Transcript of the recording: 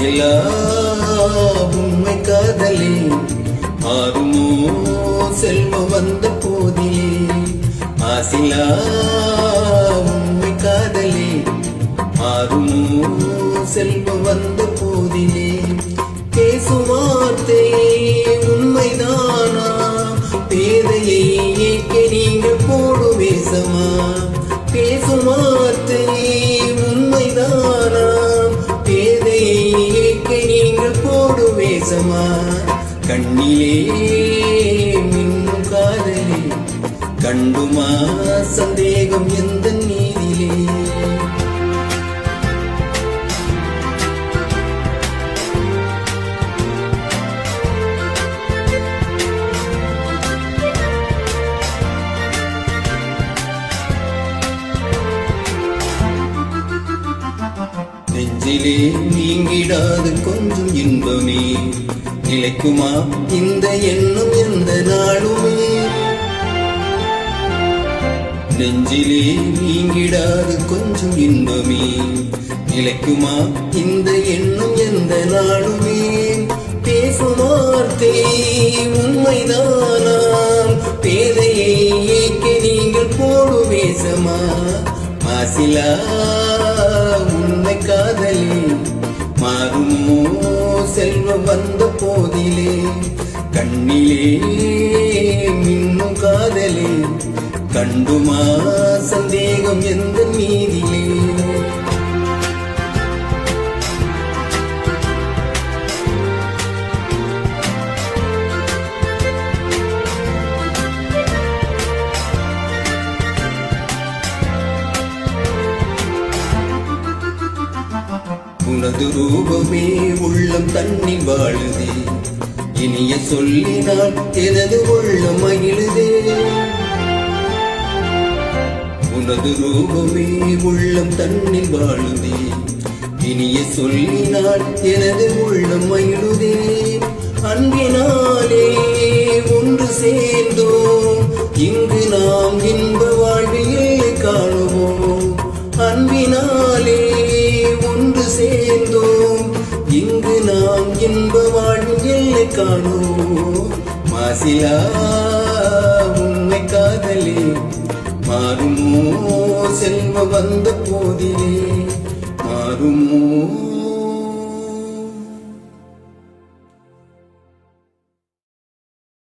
மாசிலா உண்மை காதலே. மாறுமோ செல்வம் வந்த போதிலே. ஆசிலா உண்மை காதலே. மாறுமோ செல்வம் வந்த போதிலே. பேசும் வார்த்தை உண்மைதானா? பேதையை ஏற்க நீங்கள் போடு வேசமா? பேசும் வார்த்தை தேசமா? கண்ணிலே மின்னும் காதலே. கண்டுமா சந்தேகம் எந்த நெஞ்சிலே நீங்கிடாது கொஞ்சம் இன்பமே. நிலைக்குமா இந்த எண்ணம் எந்த நாளுமே. நெஞ்சிலே நீங்கிடாது கொஞ்சம் இன்பமே. நிலைக்குமா இந்த எண்ணம் எந்த நாளுமே. பேசும் வார்த்தை உண்மைதானா பேதையை ஏற்க நீங்கள் போடு வேசமா மாசிலா உன்னை காதலே. மாறுமோ செல்வம் வந்த போதிலே கண்ணிலே உனது ரூபமே உள்ளம் தண்ணி வாழுதே. இனிய சொல்லினால் எனது உள்ளம் மகிழுதே. உனது ரூபமே உள்ளம் தண்ணி வாழுதே. இனிய சொல்லினால் எனது உள்ளம் மகிழுதே. அன்பினாலே ஒன்று சேர்ந்தோம். இங்கு நாம் இன்ப வாழ்வில் காணுவோம். அன்பினாலே சேர்ந்தோம். இங்கு நாம் இன்ப வாழ்வின் எல்லை காணுவோம் மாசிலா உண்மை காதலே. மாறுமோ செல்வ வந்த போதிலே. மாறுமோ